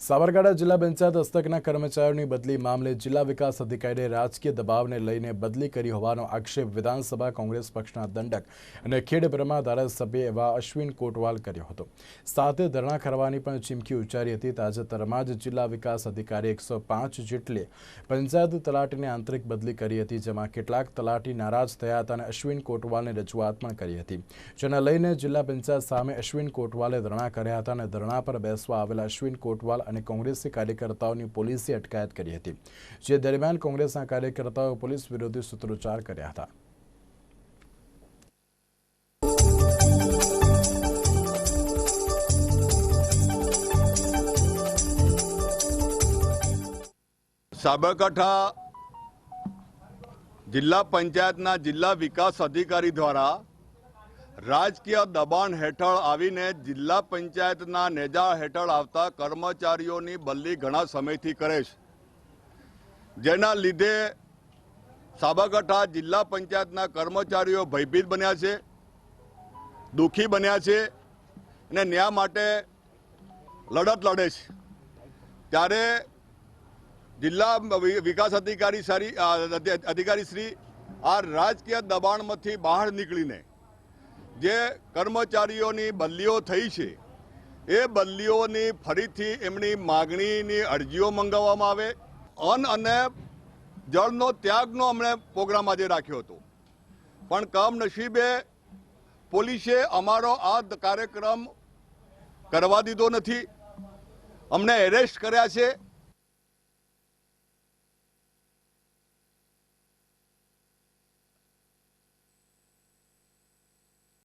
સાબરકાંઠા જિલ્લા પંચાયત હસ્તકના કર્મચારીઓની બદલી મામલે જિલ્લા વિકાસ અધિકારીએ રાજકીય દબાવને લઈને બદલી કરી હોવાનો આક્ષેપ વિધાનસભા કોંગ્રેસ પક્ષના દંડક અને ખેડબ્રહ્મા ધારાસભ્ય એવા અશ્વિન કોટવાલ કર્યો હતો. સાથે ધરણા કરવાની પણ ચીમકી ઉચ્ચારી હતી. તાજેતરમાં જ જિલ્લા વિકાસ અધિકારી એકસો પાંચ જેટલી પંચાયત તલાટીની આંતરિક બદલી કરી હતી, જેમાં કેટલાક તલાટી નારાજ થયા હતા અને અશ્વિન કોટવાલને રજૂઆત પણ કરી હતી. જેને લઈને જિલ્લા પંચાયત સામે અશ્વિન કોટવાલે ધરણા કર્યા હતા અને ધરણા પર બેસવા આવેલા અશ્વિન કોટવાલ અને કોંગ્રેસી કાર્યકર્તાઓની પોલીસે અટકાયત કરી હતી, જે દરમિયાન કોંગ્રેસના કાર્યકર્તાઓ પોલીસ વિરોધી સૂત્રોચ્ચાર કર્યા હતા. સાબરકાંઠા જિલ્લા પંચાયતના જિલ્લા વિકાસ અધિકારી દ્વારા રાજકીય દબાણ હેઠળ આવીને જિલ્લા પંચાયતના નેજા હેઠળ આવતા કર્મચારીઓની બદલી ઘણા સમયથી કરે છે. જેના લીધે સાબરકાંઠા જિલ્લા પંચાયતના કર્મચારીઓ ભયભીત બન્યા છે, દુઃખી બન્યા છે અને ન્યાય માટે લડત લડે છે. ત્યારે જિલ્લા વિકાસ અધિકારી સારી અધિકારી શ્રી આ રાજકીય દબાણમાંથી બહાર નીકળીને જે કર્મચારીઓની બદલીઓ થઈ છે, એ બદલીઓની ફરીથી એમની માગણીની અરજીઓ મંગાવવામાં આવે. અન્ન અને જળનો ત્યાગનો અમને પ્રોગ્રામ આજે રાખ્યો હતો. પણ કમનસીબે પોલીસે અમારો આ કાર્યક્રમ કરવા દીધો નથી. અમને એરેસ્ટ કર્યા છે.